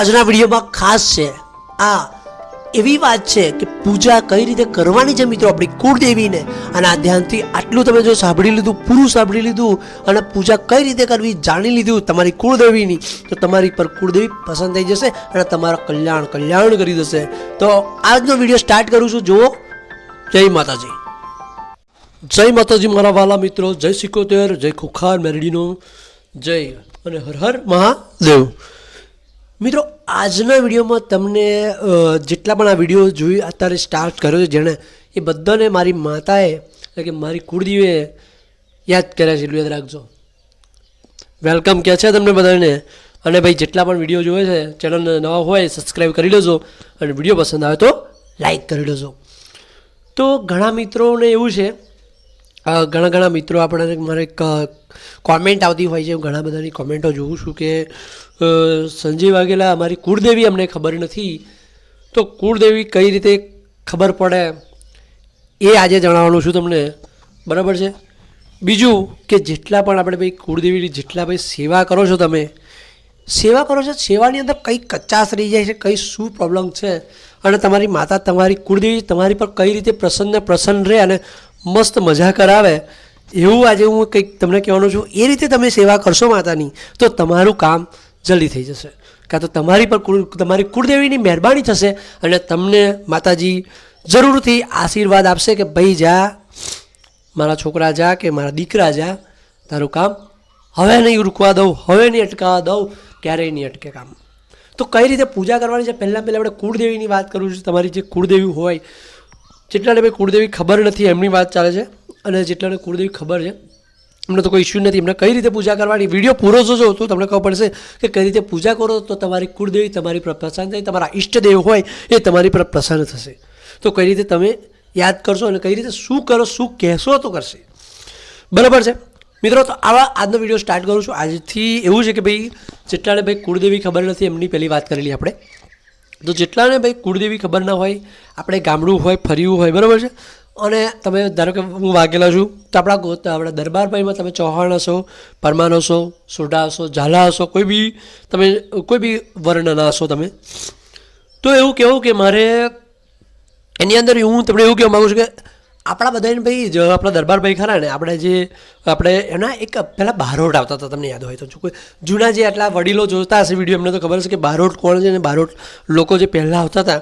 આજના વિડીયોમાં ખાસ છે. આ એવી વાત છે કે પૂજા કઈ રીતે કરવાની છે મિત્રો આપણી કુળદેવીને? અને આ ધ્યાનથી આટલું તમે જો સાંભળી લીધું, પૂરું સાંભળી લીધું અને પૂજા કઈ રીતે કરવી જાણી લીધું તમારી કુળદેવીની, તો તમારી પર કુળદેવી પસંદ થઈ જશે અને તમારા કલ્યાણ કલ્યાણ કરી દેશે. તો આજનો વીડિયો સ્ટાર્ટ કરું છું. જુઓ. જય માતાજી. જય માતાજી મારા વાલા મિત્રો. જય સિકોતેર. જય ખુખાર મેરડીનો. જય અને હર હર મહાદેવ. મિત્રો, આજના વિડીયોમાં તમને જેટલા પણ આ વીડિયો જોઈ અત્યારે સ્ટાર્ટ કર્યો છે, જેણે એ બધાને મારી માતાએ, એટલે કે મારી કુળદીવે યાદ કર્યા છે એટલું યાદ રાખજો. વેલકમ કહે છે તમને બધાને. અને ભાઈ, જેટલા પણ વીડિયો જોવે છે ચેનલ નવા હોય સબસ્ક્રાઈબ કરી લેજો. અને વીડિયો પસંદ આવે તો લાઈક કરી લેજો. તો ઘણા મિત્રોને એવું છે ઘણા ઘણા મિત્રો આપણને મારે કોમેન્ટ આવતી હોય છે. હું ઘણા બધાની કોમેન્ટો જોઉં છું કે સંજય વાઘેલા અમારી કુળદેવી અમને ખબર નથી. તો કુળદેવી કઈ રીતે ખબર પડે એ આજે જણાવવાનું છું તમને. બરાબર છે? બીજું કે જેટલા પણ આપણે ભાઈ કુળદેવીની જેટલા ભાઈ સેવા કરો છો તમે, સેવા કરો છો, સેવાની અંદર કઈ કચાશ રહી જાય છે, કઈ શું પ્રોબ્લેમ છે? અને તમારી માતા, તમારી કુળદેવી તમારી પર કઈ રીતે પ્રસન્ન પ્રસન્ન રહે અને મસ્ત મજા કરાવે, એવું આજે હું કંઈક તમને કહેવાનું છું, એ રીતે તમે સેવા કરશો માતાની, તો તમારું કામ જલ્દી થઈ જશે. કાં તો તમારી પર તમારી કુળદેવીની મહેરબાની થશે અને તમને માતાજી જરૂરથી આશીર્વાદ આપશે કે ભાઈ જા, મારા છોકરા જા કે મારા દીકરા જા, તારું કામ હવે નહીં રૂકવા દઉં, હવે નહીં અટકાવવા દઉં, ક્યારેય નહીં અટકે કામ. તો કઈ રીતે પૂજા કરવાની છે? પહેલાં પહેલાં આપણે કુળદેવીની વાત કરું છું. તમારી જે કુળદેવી હોય જેટલાને ભાઈ કુળદેવી ખબર નથી, એમની વાત ચાલે છે. અને જેટલાને કુળદેવી ખબર છે, એમને તો કોઈ ઇશ્યુ નથી. એમને કઈ રીતે પૂજા કરવાની? વીડિયો પૂરો જોજો. તો તમને ખબર પડશે કે કઈ રીતે પૂજા કરો તો તમારી કુળદેવી તમારી પર પ્રસન્ન થાય, તમારા ઈષ્ટદેવ હોય એ તમારી પર પ્રસન્ન થશે. તો કઈ રીતે તમે યાદ કરશો અને કઈ રીતે શું કરો, શું કહેશો તો કરશે. બરાબર છે? મિત્રો, તો આવા આજનો વીડિયો સ્ટાર્ટ કરું છું. આજથી એવું છે કે ભાઈ, જેટલાને ભાઈ કુળદેવી ખબર નથી, એમની પહેલી વાત કરેલી આપણે. તો જેટલાને ભાઈ કુળદેવી ખબર ના હોય આપણે ગામડું હોય, ફર્યું હોય, બરાબર છે? અને તમે ધારો કે હું વાઘેલા છું, તો આપણા ગોત આપણા દરબારભાઈમાં તમે ચૌહાણ હશો, પરમાન હશો, સોઢા હશો, ઝાલા હશો, કોઈ બી તમે, કોઈ બી વર્ણના હશો તમે, તો એવું કહેવું કે મારે એની અંદર હું તમને એવું કહેવા માગું છું કે આપણા બધાને ભાઈ, જ આપણા દરબારભાઈ ખરા ને, આપણે જે, આપણે એના એક પહેલાં બારોટ આવતા હતા, તમને યાદ હોય તો જૂના જે આટલા વડીલો જોતા હશે વીડિયો એમને તો ખબર હશે કે બારોટ કોણ છે ને બારોટ લોકો જે પહેલાં આવતા હતા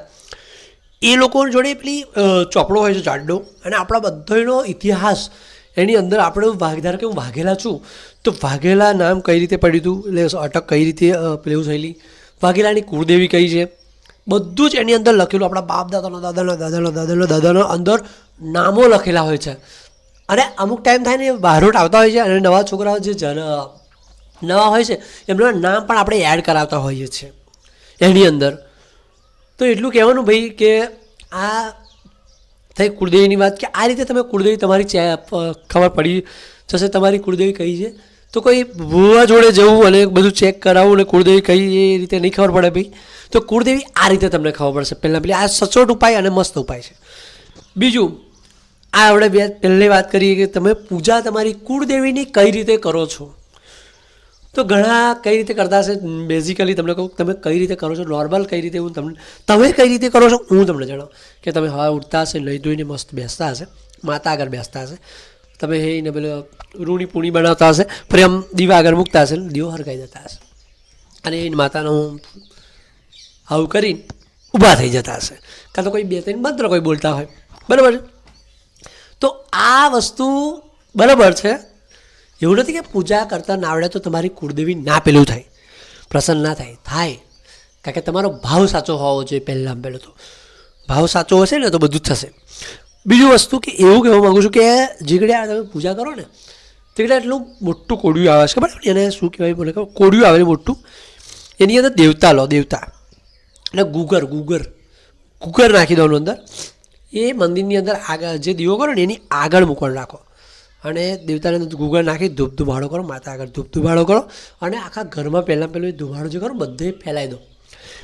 એ લોકો જોડે પેલી ચોપડો હોય છે, જાડો. અને આપણા બધાનો ઇતિહાસ, એની અંદર આપણે વાઘ ધારો કે હું વાઘેલા છું, તો વાઘેલા નામ કઈ રીતે પડ્યું હતું? એટલે અટક કઈ રીતે પેલું થયેલી? વાઘેલાની કુળદેવી કઈ છે? બધું જ એની અંદર લખેલું, આપણા બાપ દાદાનો દાદાનો દાદાનો દાદાનો દાદાનો અંદર નામો લખેલા હોય છે. અને અમુક ટાઈમ થાય ને બહારોટ આવતા હોય છે, અને નવા છોકરાઓ જે જન, નવા હોય છે, એમના નામ પણ આપણે એડ કરાવતા હોઈએ છીએ. એની અંદર. તો એટલું કહેવાનું ભાઈ કે આ થઈ કુળદેવીની વાત કે આ રીતે તમે કુળદેવી તમારી ખબર પડી જશે, તમારી કુળદેવી કઈ છે? તો કોઈ ભૂવા જોડે જવું અને બધું ચેક કરાવવું અને કુળદેવી કઈ એ રીતે નહીં ખબર પડે ભાઈ. તો કુળદેવી આ રીતે તમને ખબર પડશે. પહેલાં પેલી આ સચોટ ઉપાય અને મસ્ત ઉપાય છે. બીજું, આ આપણે બે પહેલી વાત કરીએ કે તમે પૂજા તમારી કુળદેવીની કઈ રીતે કરો છો? તો ઘણા કઈ રીતે કરતા હશે? બેઝિકલી તમને કહું, તમે કઈ રીતે કરો છો? નોર્મલ કઈ રીતે હું તમને, તમે કઈ રીતે કરો છો? હું તમને જણાવું કે તમે હવા ઉઠતા હશે, લઈ ધોઈને મસ્ત બેસતા હશે, માતા આગળ બેસતા હશે, તમે હે એને પેલો રૂણી પૂણી બનાવતા હશે, ફરી આમ દીવા આગળ મૂકતા હશે, દીવો હરગાઈ જતા હશે. અને એ માતાનો આવું કરીને ઊભા થઈ જતા હશે. કાં તો કોઈ બે ત્રણ મંત્ર કોઈ બોલતા હોય. બરાબર છે? તો આ વસ્તુ બરાબર છે એવું નથી કે પૂજા કરતાં ના આવડે તો તમારી કુળદેવી ના પેલું થાય, પ્રસન્ન ના થાય થાય. કારણ કે તમારો ભાવ સાચો હોવો જોઈએ પહેલાં પહેલો તો. ભાવ સાચો હશે ને તો બધું જ થશે. બીજું વસ્તુ કે એવું કહેવા માગું છું કે જીગડે તમે પૂજા કરો ને, તીગડે એટલું મોટું કોડિયું આવે છે, ખબર? એને શું કહેવાય? બોલે કોડિયું આવે મોટું. એની અંદર દેવતા લો, દેવતા. એટલે ગુગર ગુગર. ગુગર નાખી દો અંદર. એ મંદિરની અંદર આગળ જે દીવો કરો ને એની આગળ મૂકવાનું રાખો. અને દેવતાને ગુગળ નાખી ધૂપ ધુમાડો કરો, માતા આગળ ધૂપ ધુમાડો કરો અને આખા ઘરમાં પહેલાં પહેલું એ ધુમાડો જે કરો, બધે ફેલાવી દો.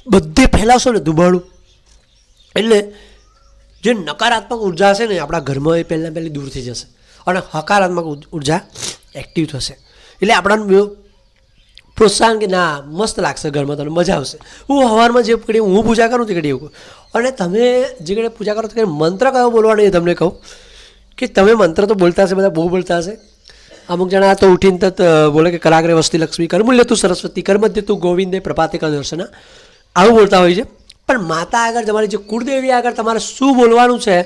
બધે ફેલાવશો ને ધુમાડું. એટલે જે નકારાત્મક ઊર્જા હશે ને આપણા ઘરમાં એ પહેલાં પહેલી દૂર થઈ જશે. અને હકારાત્મક ઊર્જા એક્ટિવ થશે. એટલે આપણા પ્રોત્સાહન કે ના, મસ્ત લાગશે ઘરમાં તમને, મજા આવશે. હું હવારમાં જે કડી હું પૂજા કરું તે કડી એવું. અને તમે જે કડે પૂજા કરો તે મંત્ર કયો બોલવાનો એ તમને કહું. કે તમે મંત્ર તો બોલતા હશે, બધા બહુ બોલતા હશે? અમુક જણા આ તો ઉઠીને તત બોલે કે કરાગ્રે વસ્તી લક્ષ્મી કરમૂલ્ય તું સરસ્વતી કર્મધ્ય તું ગોવિંદે પ્રભાતે દર્શના. આવું બોલતા હોય છે. પણ માતા આગળ તમારી જે કુળદેવી આગળ તમારે શું બોલવાનું છે,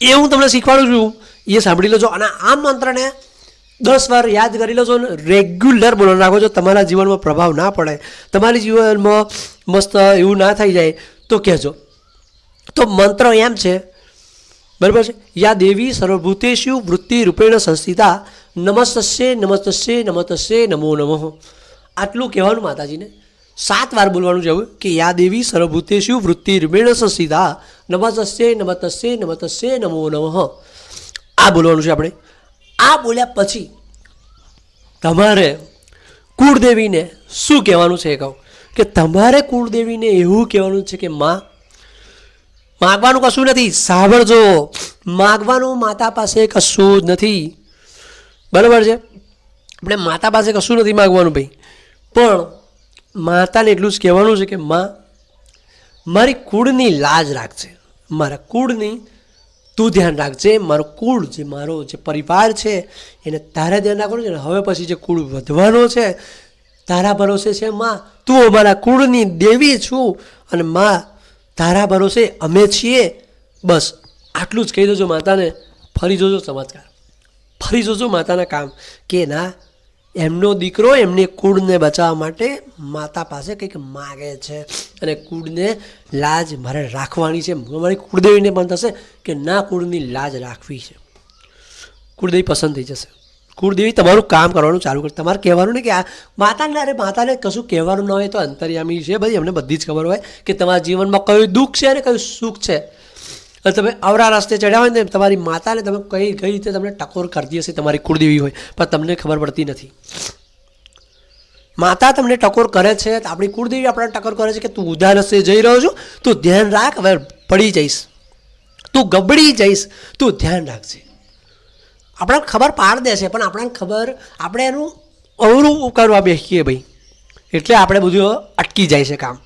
એ હું તમને શીખવાડું છું. એ સાંભળી લેજો અને આ મંત્રને દસ વાર યાદ કરી લેજો ને રેગ્યુલર બોલવાનું રાખો છો તમારા જીવનમાં પ્રભાવ ના પડે, તમારી જીવનમાં મસ્ત એવું ના થઈ જાય, તો કહેજો. તો મંત્ર એમ છે બરાબર છે? યા દેવી સર્વભૂતેશુ વૃત્તિ રૂપેણ સંસ્થિતા, નમસ્તસ્ય નમસ્તસ્ય નમસ્તસ્ય નમો નમઃ. આટલું કહેવાનું માતાજીને. સાત વાર બોલવાનું છે કે યા દેવી સર્વભૂતેશુ વૃત્તિ રૂપેણ સંસ્થિતા, નમસ્તસ્ય નમસ્તસ્ય નમસ્તસ્ય નમો નમઃ. આ બોલવાનું છે આપણે. આ બોલ્યા પછી તમારે કુળદેવીને શું કહેવાનું છે કહું કે તમારે કુળદેવીને એવું કહેવાનું છે કે માં માગવાનું કશું નથી. સાંભળજો. માગવાનું માતા પાસે કશું જ નથી. બરાબર છે? આપણે માતા પાસે કશું નથી માગવાનું ભાઈ. પણ માતાને એટલું જ કહેવાનું છે કે માં, મારી કુળની લાજ રાખજે. મારા કુળની તું ધ્યાન રાખજે. મારો કુળ જે મારો જે પરિવાર છે, એને તારે ધ્યાન રાખવાનું છે અને હવે પછી જે કુળ વધવાનો છે, તારા ભરોસે છે માં. તું અમારા કુળની દેવી છું અને માં તારા ભરોસે અમે છીએ. બસ, આટલું જ કહી દેજો માતાને. ફરી જોજો ચમત્કાર ફરી જોજો માતાના કામ. કે ના, એમનો દીકરો એમને કુળને બચાવવા માટે માતા પાસે કંઈક માગે છે અને કુળને લાજ મારે રાખવાની છે. મારી કુળદેવીને પણ થશે કે ના, કુળની લાજ રાખવી છે. કુળદેવી પસંદ થઈ જશે. કુળદેવી તમારું કામ કરવાનું ચાલુ કરે. તમારે કહેવાનું ને કે આ માતાને, અરે માતાને કશું કહેવાનું ન હોય તો અંતર્યામી છે ભાઈ અમને બધી જ ખબર હોય કે તમારા જીવનમાં કયું દુઃખ છે અને કયું સુખ છે. અને તમે અવરા રસ્તે ચડ્યા હોય ને તમારી માતાને તમે કઈ કઈ રીતે તમને ટકોર કરતી હશે તમારી કુળદેવી હોય, પણ તમને ખબર પડતી નથી. માતા તમને ટકોર કરે છે, આપણી કુળદેવી આપણને ટકોર કરે છે કે તું ઉધા રસ્તે જઈ રહ્યો છું, તું ધ્યાન રાખ, હવે પડી જઈશ. તું ગબડી જઈશ, તું ધ્યાન રાખજે. આપણને ખબર પાડ દેશે પણ આપણને ખબર, આપણે એનું અવરું કરવા બેસીએ ભાઈ. એટલે આપણે બધું અટકી જાય છે કામ.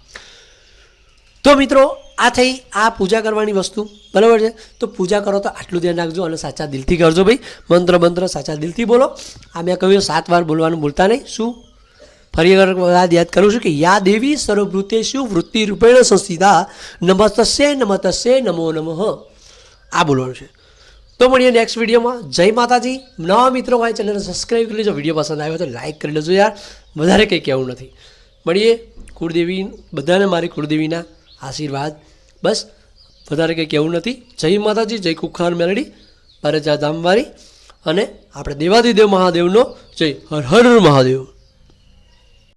તો મિત્રો, આ થઈ આ પૂજા કરવાની વસ્તુ. બરાબર છે? તો પૂજા કરો તો આટલું ધ્યાન રાખજો અને સાચા દિલથી કરજો ભાઈ. મંત્ર મંત્ર સાચા દિલથી બોલો. આ મેં કહ્યું, સાત વાર બોલવાનું ભૂલતા નહીં. શું? ફરી એકવાર યાદ યાદ કરું છું કે યા દેવી સર્વભૂતેષુ વૃત્તિ રૂપેણ સંસ્થિતા નમસ્તસ્ય નમસ્તસ્ય નમો નમઃ. આ બોલવાનું છે. તો મળીએ નેક્સ્ટ વિડીયોમાં. જય માતાજી. નવા મિત્રો હોય ચેનલને સબસ્ક્રાઈબ કરી લેજો. વીડિયો પસંદ આવ્યો તો લાઈક કરી લેજો યાર. વધારે કંઈ કહેવું નથી. મળીએ કુળદેવી બધાને મારી કુળદેવીના આશીર્વાદ. બસ, વધારે કંઈ કહેવું નથી. જય માતાજી, જય કુખાર મેલડી પરજા ધામવારી અને આપણે દેવાદિદેવ મહાદેવનો જય હર હર મહાદેવ.